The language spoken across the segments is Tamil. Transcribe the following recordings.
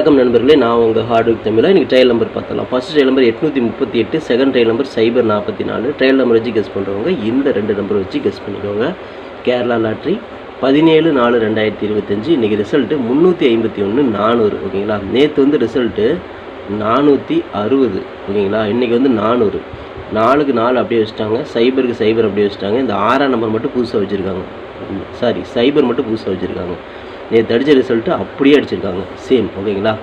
வணக்கம் நண்பர்களே நான் உங்கள் ஹார்ட் ஒர்க் இன்றைக்கி ட்ரையல் நம்பர் பார்த்தலாம் ஃபஸ்ட் ட்ரையல் நம்பர் எட்நூற்றி முப்பத்தி எட்டு செகண்ட் ட்ரையல் நம்பர் சைபர் நாற்பத்தி நாலு. ட்ரையல் நம்பர் வச்சு கெஸ் பண்ணுறவங்க இந்த ரெண்டு நம்பர் வச்சு கெஸ் பண்ணிக்கோங்க. கேரளா லாட்ரி பதினேழு நாலு ரெண்டாயிரத்தி இருபத்தஞ்சி. இன்றைக்கி ரிசல்ட்டு முந்நூற்றி ஐம்பத்தி ஒன்று நானூறு. ஓகேங்களா? நேற்று வந்து ரிசல்ட்டு நானூற்றி அறுபது. ஓகேங்களா? இன்றைக்கி வந்து நானூறு. நாலுக்கு நாலு அப்படியே வச்சுட்டாங்க. சைபருக்கு சைபர் அப்படியே வச்சுட்டாங்க. இந்த ஆறாம் நம்பர் மட்டும் புதுசாக வச்சுருக்காங்க. சாரி சைபர் மட்டும் புதுசாக வச்சுருக்காங்க. நேற்று அடித்த ரிசல்ட்டு அப்படியே அடிச்சிருக்காங்க. சேம் ஓகேங்களா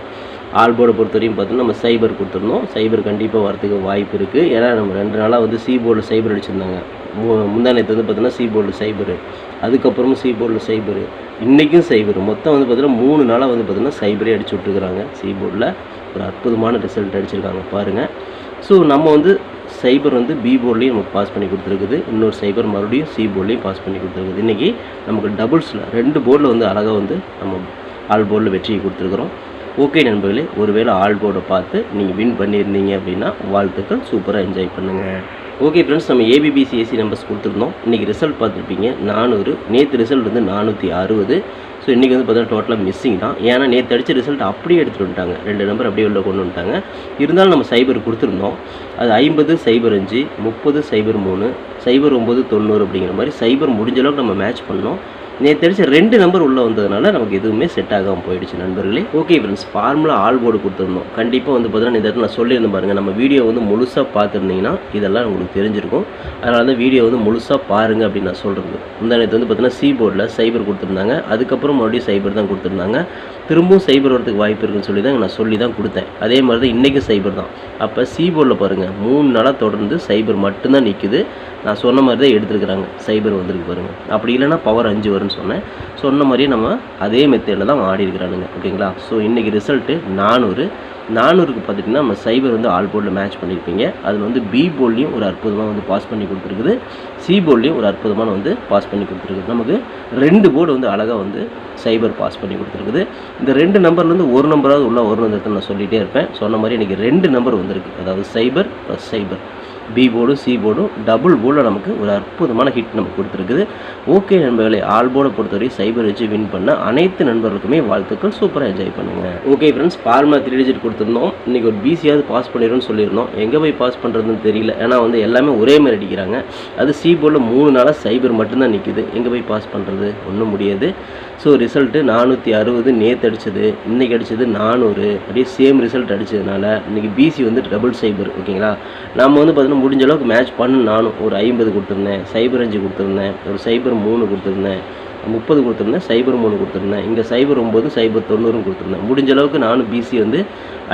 ஆல்போர்டை பொறுத்த வரையும் பார்த்தோன்னா நம்ம சைபர் கொடுத்துருந்தோம் சைபர் கண்டிப்பாக வரதுக்கு வாய்ப்பு இருக்குது ஏன்னா நம்ம ரெண்டு நாளாக வந்து சி போர்டில் சைபர் அடிச்சிருந்தாங்க. மு- முந்தா நேற்று வந்து பார்த்தோன்னா சி போர்டில் சைபரு அதுக்கப்புறமும் சி போர்டில் சைபரு இன்றைக்கும் சைபர் மொத்தம் வந்து பார்த்தீங்கன்னா மூணு நாளாக வந்து பார்த்தீங்கன்னா சைபரே அடிச்சு விட்டுருக்குறாங்க. சி போர்டில் ஒரு அற்புதமான ரிசல்ட் அடிச்சிருக்காங்க. பாருங்கள் ஸோ நம்ம வந்து சைபர் வந்து பி போர்ட்லேயும் நமக்கு பாஸ் பண்ணி கொடுத்துருக்குது. இன்னொரு சைபர் மறுபடியும் சி போர்ட்லேயும் பாஸ் பண்ணி கொடுத்துருக்குது. இன்றைக்கி நமக்கு டபுள்ஸில் ரெண்டு போர்டில் வந்து அழகாக வந்து நம்ம ஆல் போர்டில் வெற்றியை கொடுத்துருக்குறோம். ஓகே நண்பர்களே ஒருவேளை ஆல் போர்டை பார்த்து நீங்கள் வின் பண்ணியிருந்தீங்க அப்படின்னா வாழ்த்துக்கள் சூப்பராக என்ஜாய் பண்ணுங்கள் ஓகே ஃப்ரெண்ட்ஸ் நம்ம ஏபிபிசிஎஸ்சி நம்பர்ஸ் கொடுத்துருந்தோம். இன்றைக்கி ரிசல்ட் பார்த்துருப்பீங்க. நானூறு. நேற்று ரிசல்ட் வந்து நானூற்றி அறுபது. ஸோ இன்றைக்கி வந்து பார்த்தீங்கன்னா டோட்டலாக மிஸ்ஸிங் தான். ஏன்னா நேற்று அடித்த ரிசல்ட் அப்படியே எடுத்துகிட்டு வந்துட்டாங்க. ரெண்டு நம்பர் அப்படியே உள்ள கொண்டு வந்துட்டாங்க. இருந்தாலும் நம்ம சைபர் கொடுத்துருந்தோம். அது ஐம்பது சைபர் அஞ்சு முப்பது சைபர் மூணு சைபர் ஒம்பது தொண்ணூறு அப்படிங்கிற மாதிரி சைபர் முடிஞ்ச அளவுக்கு நம்ம மேட்ச் பண்ணோம். நேற்று தெரிஞ்ச ரெண்டு நம்பர் உள்ளே வந்ததுனால நமக்கு எதுவுமே செட் ஆகாமல் போயிடுச்சு நண்பர்களே. Okay friends formula all board கொடுத்துருந்தோம். கண்டிப்பாக வந்து பார்த்தீங்கன்னா இந்த இடத்துல நான் சொல்லியிருந்தேன் பாருங்கள் நம்ம வீடியோ வந்து முழுசாக பார்த்துருந்தீங்கன்னா இதெல்லாம் உங்களுக்கு தெரிஞ்சிருக்கும். அதனால தான் வீடியோ வந்து முழுசாக பாருங்கள் அப்படின்னு நான் சொல்கிறது இந்த நேற்று வந்து பார்த்தீங்கன்னா சி போர்டில் சைபர் கொடுத்துருந்தாங்க. அதுக்கப்புறம் மறுபடியும் சைபர் தான் கொடுத்துருந்தாங்க. திரும்பவும் சைபர் வரதுக்கு வாய்ப்பு இருக்குன்னு சொல்லி தான் நான் சொல்லி தான் கொடுத்தேன். அதே மாதிரி தான் இன்றைக்கும் சைபர் தான். அப்போ சி போர்டில் பாருங்கள் மூணு நாளாக தொடர்ந்து சைபர் மட்டும்தான் நிற்குது நான் சொன்ன மாதிரி தான் எடுத்துருக்குறாங்க. சைபர் வந்திருக்கு பாருங்கள் அப்படி இல்லைன்னா பவர் அஞ்சு வரும் வரும்னு சொன்னேன். சொன்ன மாதிரியே நம்ம அதே மெத்தேடில் தான் ஆடி இருக்கிறானுங்க. ஓகேங்களா? ஸோ இன்றைக்கி ரிசல்ட்டு நானூறு. நானூறுக்கு பார்த்துட்டிங்கன்னா நம்ம சைபர் வந்து ஆல் போர்டில் மேட்ச் பண்ணியிருப்பீங்க. அதில் வந்து பி போல்லையும் ஒரு அற்புதமாக வந்து பாஸ் பண்ணி கொடுத்துருக்குது. சி போல்லையும் ஒரு அற்புதமான வந்து பாஸ் பண்ணி கொடுத்துருக்குது. நமக்கு ரெண்டு போர்டு வந்து அழகாக வந்து சைபர் பாஸ் பண்ணி கொடுத்துருக்குது. இந்த ரெண்டு நம்பர்லேருந்து ஒரு நம்பராவது உள்ள ஒரு நம்பர் நான் சொல்லிகிட்டே இருப்பேன். சொன்ன மாதிரி எனக்கு ரெண்டு நம்பர் வந்திருக்கு. அதாவது சைபர் ப்ளஸ் சைபர் பி போர்டும் சி போர்டும் டபுள் போர்டில் நமக்கு ஒரு அற்புதமான ஹிட் நமக்கு கொடுத்துருக்குது. ஓகே நண்பர்களை ஆல் போர்டை பொறுத்தவரை சைபர் வச்சு வின் பண்ண அனைத்து நண்பர்களுக்குமே வாழ்த்துக்கள். சூப்பராக என்ஜாய் பண்ணுங்கள் okay friends formula three digit கொடுத்துருந்தோம். இன்றைக்கி ஒரு பிசியாவது பாஸ் பண்ணிடும்னு சொல்லியிருந்தோம். எங்கே போய் பாஸ் பண்ணுறதுன்னு தெரியல. ஏன்னா வந்து எல்லாமே ஒரே மாதிரி அடிக்கிறாங்க. அது சி போர்டில் மூணு நாளாக சைபர் மட்டும்தான் நிற்கிது எங்கே போய் பாஸ் பண்ணுறது ஒன்றும் முடியாது. ஸோ ரிசல்ட்டு நானூற்றி அறுபது நேற்று அடிச்சது இன்றைக்கி அடிச்சது நானூறு. அப்படியே சேம் ரிசல்ட் அடித்ததுனால இன்றைக்கி பிசி வந்து டபுள் சைபர் ஓகேங்களா? நம்ம வந்து பார்த்தீங்கன்னா முடிஞ்ச அளவுக்கு மேட்ச் பண்ண நானும் ஒரு ஐம்பது கொடுத்துருந்தேன். சைபர் அஞ்சு கொடுத்துருந்தேன். ஒரு சைபர் மூணு கொடுத்துருந்தேன். முப்பது கொடுத்துருந்தேன் சைபர் மூணு கொடுத்துருந்தேன். இங்கே சைபர் ஒம்பது சைபர் தொண்ணூறும் கொடுத்துருந்தேன். முடிஞ்ச அளவுக்கு நானும் பிசி வந்து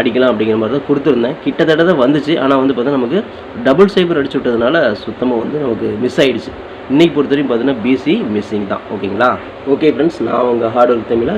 அடிக்கலாம் அப்படிங்கிற மாதிரி தான் கொடுத்துருந்தேன். கிட்டத்தட்ட தான் வந்துச்சு. ஆனால் வந்து பார்த்தா நமக்கு டபுள் சைபர் அடிச்சு விட்டதுனால சுத்தமாக வந்து நமக்கு மிஸ் ஆகிடுச்சு இன்றைக்கி பொறுத்த வரைக்கும் பார்த்தீங்கன்னா பிசி மிஸ்ஸிங் தான். ஓகேங்களா ஓகே ஃப்ரெண்ட்ஸ் நான் உங்கள் ஹார்ட் ஒர்க் தமிழை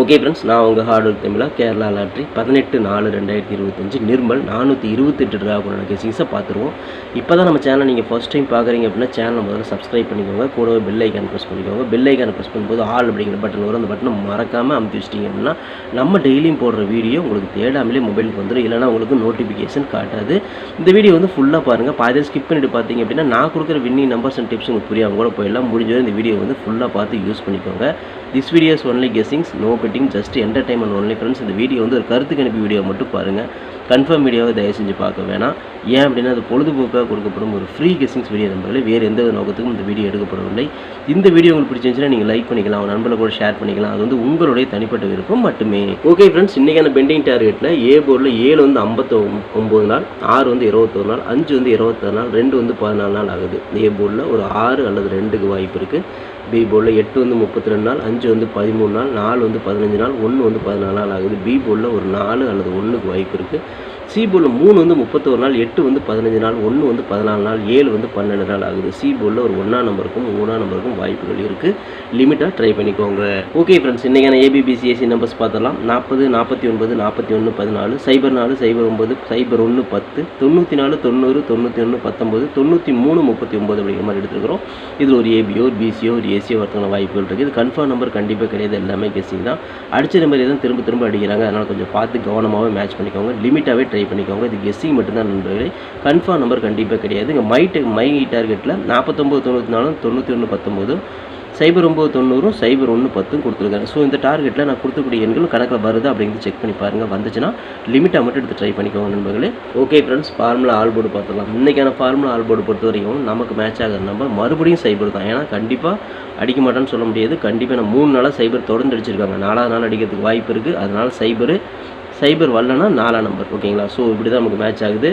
ஓகே ஃப்ரெண்ட்ஸ் நான் உங்கள் ஹார்ட் ஒர்க் தமிழா கேரளா லாட்ரி பதினெட்டு நாலு ரெண்டாயிரத்தி இருபத்தஞ்சு நிர்மல் நானூற்றி இருபத்தெட்டு ரூபா கூட கேசிங்ஸை பார்த்துருவோம். இப்போ தான் நம்ம சேனல் நீங்கள் ஃபஸ்ட் டைம் பார்க்குறீங்க அப்படின்னா சேனலை முதல்ல சப்ஸ்கிரைப் பண்ணிக்கோங்க. கூடவே பெல் ஐக்கான் ப்ரெஸ் பண்ணிக்கோங்க. பெல் ஐக்கான் ப்ரெஸ் பண்ணும்போது ஆல் அப்படிங்கிற பட்டன் வரும் அந்த பட்டனை மறக்காமல் அமுத்தி வச்சிட்டிங்க அப்படின்னா நம்ம டெய்லியும் போடுற வீடியோ உங்களுக்கு தேடாமலே மொபைலுக்கு வந்துடும் இல்லைனா உங்களுக்கு நோட்டிஃபிகேஷன் காட்டாது. இந்த வீடியோ வந்து ஃபுல்லாக பாருங்கள் பாதி ஸ்கிப் பண்ணிட்டு பார்த்தீங்க அப்படின்னா நான் கொடுக்குற வின்னிங் நம்பர்ஸ் அண்ட் டிப்ஸ் உங்களுக்கு புரியாமல் கூட போயிடலாம். முடிஞ்சவரை இந்த வீடியோ வந்து ஃபுல்லாக பார்த்து யூஸ் பண்ணிக்கோங்க. This videos only guessings no betting just entertainment only friends இந்த வீடியோ வந்து ஒரு கருத்து கணிப்பு வீடியோ மட்டும் பாருங்கள் கன்ஃபார்ம் வீடியோவை தயவு செஞ்சு பார்க்க வேணாம். ஏன் அப்படின்னா அது பொழுதுபோக்காக கொடுக்கப்படும் ஒரு ஃப்ரீ கெஸிங்ஸ் வீடியோ நம்பர்களே வேறு எந்த நோக்கத்துக்கும் இந்த வீடியோ எடுக்கப்படவில்லை. இந்த வீடியோ உங்களுக்கு பிடிச்சிருந்துச்சுன்னா நீங்கள் லைக் பண்ணிக்கலாம் உங்கள் நண்பர்களை கூட ஷேர் பண்ணிக்கலாம். அது வந்து உங்களுடைய தனிப்பட்ட விருப்பம் மட்டுமே. ஓகே ஃப்ரெண்ட்ஸ் இன்றைக்கான பெண்டிங் டார்கெட்டில் ஏ போர்டில் ஏழு வந்து ஐம்பத்தி ஒம்பது நாள் ஆறு வந்து இருபத்தொரு நாள் அஞ்சு வந்து இருபத்தாறு நாள் ரெண்டு வந்து பதினாலு நாள் ஆகுது. ஏ போர்டில் ஒரு ஆறு அல்லது ரெண்டுக்கு வாய்ப்பு இருக்குது பி போர்டில் எட்டு வந்து முப்பத்தி ரெண்டு நாள் அஞ்சு வந்து பதிமூணு நாள் நாலு வந்து பதினஞ்சு நாள் ஒன்று வந்து பதினாலு நாள் ஆகுது. பி போர்டில் ஒரு நாலு அல்லது ஒன்றுக்கு வாய்ப்பு இருக்குது சிபோலில் மூணு வந்து முப்பத்தோரு நாள் எட்டு வந்து பதினஞ்சு நாள் ஒன்று வந்து பதினாலு நாள் ஏழு வந்து பன்னெண்டு நாள் ஆகுது. சிபோலில் ஒரு ஒன்றாம் நம்பருக்கும் மூணாம் நம்பருக்கும் வாய்ப்புகள் இருக்குது லிமிட்டாக ட்ரை பண்ணிக்கோங்க. ஓகே ஃப்ரெண்ட்ஸ் இன்றைக்கான ஏபிபிசிஎஸ்சி நம்பர்ஸ் பார்த்தலாம் நாற்பது நாற்பத்தி ஒன்பது நாற்பத்தி ஒன்று பதினாலு சைபர் நாலு சைபர் ஒம்பது சைபர் ஒன்று பத்து தொண்ணூற்றி நாலு தொண்ணூறு தொண்ணூற்றி ஒன்று பத்தொம்பது தொண்ணூற்றி மூணு முப்பத்தி ஒம்பது அப்படிங்கிற மாதிரி எடுத்துருக்கிறோம். இதில் ஒரு ஏபியோ ஒரு பிசியோ ஒரு ஏசியோ வரதுக்கான வாய்ப்புகள் இருக்குது இது கன்ஃபார்ம் நம்பர் கண்டிப்பாக கிடையாது. எல்லாமே கெஸ்ஸிங் தான். அடிச்ச நம்பர் எதுவும் திரும்ப திரும்ப அடிக்கிறாங்க. அதனால் கொஞ்சம் பார்த்து கவனமாகவே மேட்ச் பண்ணிக்கோங்க. லிமிட்டாகவே ட்ரை பண்ணிக்கோங்க. இது கெஸ்ஸிங் மட்டும்தான் நண்பர்களே. கன்ஃபார்ம் நம்பர் கண்டிப்பாக கிடையாது. இங்கே மை மை டார்கெட்டில் நாற்பத்தொம்பது தொண்ணூற்றி நாலு தொண்ணூற்றி ஒன்று பத்தொம்போதும் சைபர் ஒம்பது தொண்ணூறும் சைபர் ஒன்று பத்தும் கொடுத்துருக்காங்க. ஸோ இந்த டார்கெட்டில் நான் கொடுத்துக்கூடிய எண்களும் கணக்கில் வருதா அப்படிங்கிறது செக் பண்ணி பாருங்கள் வந்துச்சுன்னா லிமிட்டாக மட்டும் எடுத்து ட்ரை பண்ணிக்கோங்க நண்பர்களே. Okay friends formula all board பார்த்துக்கலாம் இன்றைக்கான ஃபார்முலா ஆல் போர்டு பொறுத்த வரைக்கும் நமக்கு மேட்ச் ஆகிற நம்பர் மறுபடியும் சைபர் தான். ஏன்னா கண்டிப்பாக அடிக்க மாட்டேன்னு சொல்ல முடியாது. கண்டிப்பாக நான் மூணு நாளாக சைபர் தொடர்ந்து அடிச்சிருக்காங்க. நாலாவது நாள் அடிக்கிறதுக்கு வாய்ப்பு இருக்குது அதனால் சைபர் சைபர் வரலன்னா நாலாம் நம்பர் ஓகேங்களா ஸோ இப்படி தான் நமக்கு மேட்ச் ஆகுது.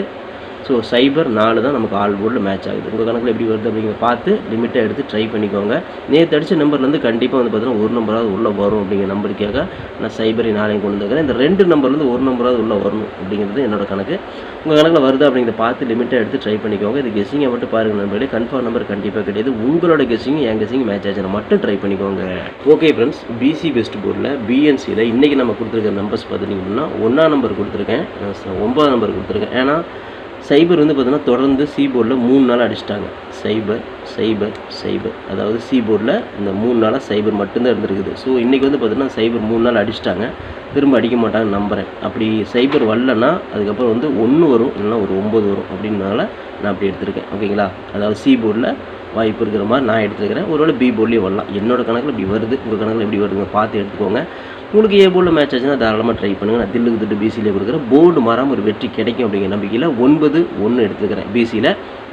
ஸோ சைபர் நாலு தான் நமக்கு ஆல் போர்டில் மேட்ச் ஆகுது. உங்கள் கணக்கில் எப்படி வருது அப்படிங்கிற பார்த்து லிமிட்டாக எடுத்து ட்ரை பண்ணிக்கோங்க. நேற்று அடித்த நம்பர்லேருந்து கண்டிப்பாக வந்து பார்த்தீங்கன்னா ஒரு நம்பராவது உள்ளே வரும் அப்படிங்கிற நம்பருக்காக நான் சைபரை நாளையும் கொண்டு வந்துருக்கிறேன். இந்த ரெண்டு நம்பர்லேருந்து ஒரு நம்பராவது உள்ளே வரணும் அப்படிங்கிறது என்னோட கணக்கு. உங்கள் கணக்கில் வருது அப்படிங்கிறத பார்த்து லிமிட்டாக எடுத்து ட்ரை பண்ணிக்கோங்க. இது கெஸிங்கை மட்டும் பாருங்கள் நம்பர்களே கன்ஃபார்ம் நம்பர் கண்டிப்பாக கிடையாது. உங்களோட கெஸிங் என் கெஸிங் மேட்ச் ஆச்சுன்னா மட்டும் ட்ரை பண்ணிக்கோங்க. ஓகே ஃப்ரெண்ட்ஸ் பிசி பெஸ்ட் போர்டில் பிஎன்சியில் இன்றைக்கி நம்ம கொடுத்துருக்க நம்பர்ஸ் பார்த்துட்டிங்கன்னா ஒன்றா நம்பர் கொடுத்துருக்கேன். ஒன்பதாம் நம்பர் கொடுத்துருக்கேன். ஏன்னா சைபர் வந்து பார்த்தோன்னா தொடர்ந்து சி போர்டில் மூணு நாள் அடிச்சிட்டாங்க. சைபர் சைபர் சைபர். அதாவது சி போர்டில் இந்த மூணு நாளாக சைபர் மட்டும்தான் இருந்திருக்குது. ஸோ இன்றைக்கி வந்து பார்த்தீங்கன்னா சைபர் மூணு நாள் அடிச்சிட்டாங்க. திரும்ப அடிக்க மாட்டாங்க நம்புகிறேன் அப்படி சைபர் வரலன்னா அதுக்கப்புறம் வந்து ஒன்று வரும் இல்லைன்னா ஒரு ஒம்பது வரும் அப்படின்றனால நான் அப்படி எடுத்திருக்கேன். ஓகேங்களா? அதாவது சி போர்டில் வாய்ப்பு இருக்கிற மாதிரி நான் எடுத்துக்கிறேன் ஒருவேளை பி போர்ட்லேயும் வரலாம். என்னோடய கணக்கில் இப்படி வருது உங்கள் கணக்கில் எப்படி வருதுங்க பார்த்து எடுத்துக்கோங்க. உங்களுக்கு ஏ போர்டில் மேட்ச் ஆச்சுன்னா தாராளமாக ட்ரை பண்ணுங்கள் நான் தில்லுக்கு திட்டு பிசியில் கொடுக்குறேன். போர்டு மாறாமல் ஒரு வெற்றி கிடைக்கும் அப்படிங்கிற நம்பிக்கையில் ஒன்பது ஒன்று எடுத்துக்கிறேன் பிசியில்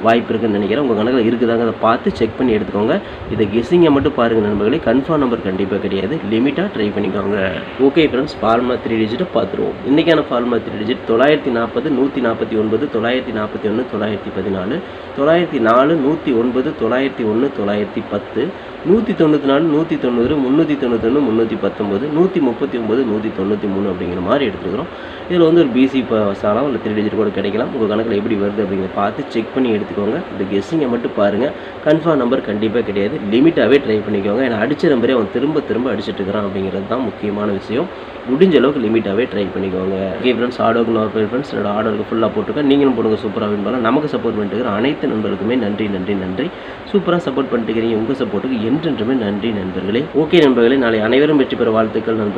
வாய்ப்பு இருக்குன்னு நினைக்கிறேன். உங்கள் கணக்கில் இருக்குதாங்க அதை பார்த்து செக் பண்ணி எடுத்துக்கோங்க. இதை கெஸிங்கை மட்டும் பாருங்கள் நண்பர்களே. கன்ஃபார்ம் நம்பர் கண்டிப்பாக கிடையாது. லிமிட்டாக ட்ரை பண்ணிக்கோங்க. ஓகே ஃப்ரெண்ட்ஸ் ஃபார்மா த்ரீ டிஜிட்டை பார்த்துருவோம். இன்றைக்கான ஃபார்மா த்ரீ டிஜிட் தொள்ளாயிரத்தி நாற்பது நூற்றி நாற்பத்தி ஒன்பது தொள்ளாயிரத்தி நாற்பத்தி ஒன்று தொள்ளாயிரத்தி பதினாலு தொள்ளாயிரத்தி நாலு நூற்றி ஒன்பது தொள்ளாயிரத்தி ஒன்று தொள்ளாயிரத்தி பத்து நூற்றி தொண்ணூற்றி நாலு நூற்றி தொண்ணூறு முந்நூற்றி தொண்ணூத்தொன்று முந்நூற்றி பத்தொம்பது நூற்றி முப்பத்தி ஒம்பது நூற்றி தொண்ணூற்றி மூணு அப்படிங்கிற மாதிரி எடுத்துக்கிறோம் இதில் வந்து ஒரு பிசி சாலம் இல்லை த்ரீ டிஜிட் கூட கிடைக்கலாம். உங்கள் கணக்கில் எப்படி வருது அப்படிங்கிறத பார்த்து செக் பண்ணி எடுத்துக்கோங்க. இந்த கெஸ்ஸிங்கை மட்டும் பாருங்கள் கன்ஃபார்ம் நம்பர் கண்டிப்பாக கிடையாது. லிமிட்டாகவே ட்ரை பண்ணிக்கோங்க. ஏன்னா அடித்த நம்பரே அவன் திரும்ப திரும்ப அடிச்சிட்டு இருக்கிறான் அப்படிங்கிறது தான் முக்கியமான விஷயம். முடிஞ்ச அளவுக்கு லிமிட்டாகவே ட்ரை பண்ணிக்கோங்க. ஓகே ஃப்ரெண்ட்ஸ் ஆர்டருக்கு நான் ஃப்ரெண்ட்ஸ் என்னோட ஆர்டருக்கு ஃபுல்லாக போட்டுருக்கேன். நீங்களும் போடுங்க சூப்பராக வின் பண்ணலாம். நமக்கு சப்போர்ட் பண்ணிட்டு அனைத்து நண்பர்களுக்குமே நன்றி நன்றி நன்றி. சூப்பராக சப்போர்ட் பண்ணிட்டு இருக்கிறீங்க உங்கள் சப்போர்ட்டுக்கு என்றென்றுமே நன்றி நண்பர்களே. ஓகே நண்பர்களே. நாளை அனைவரும் வெற்றி பெற வாழ்த்துக்கள் நண்பர்கள்.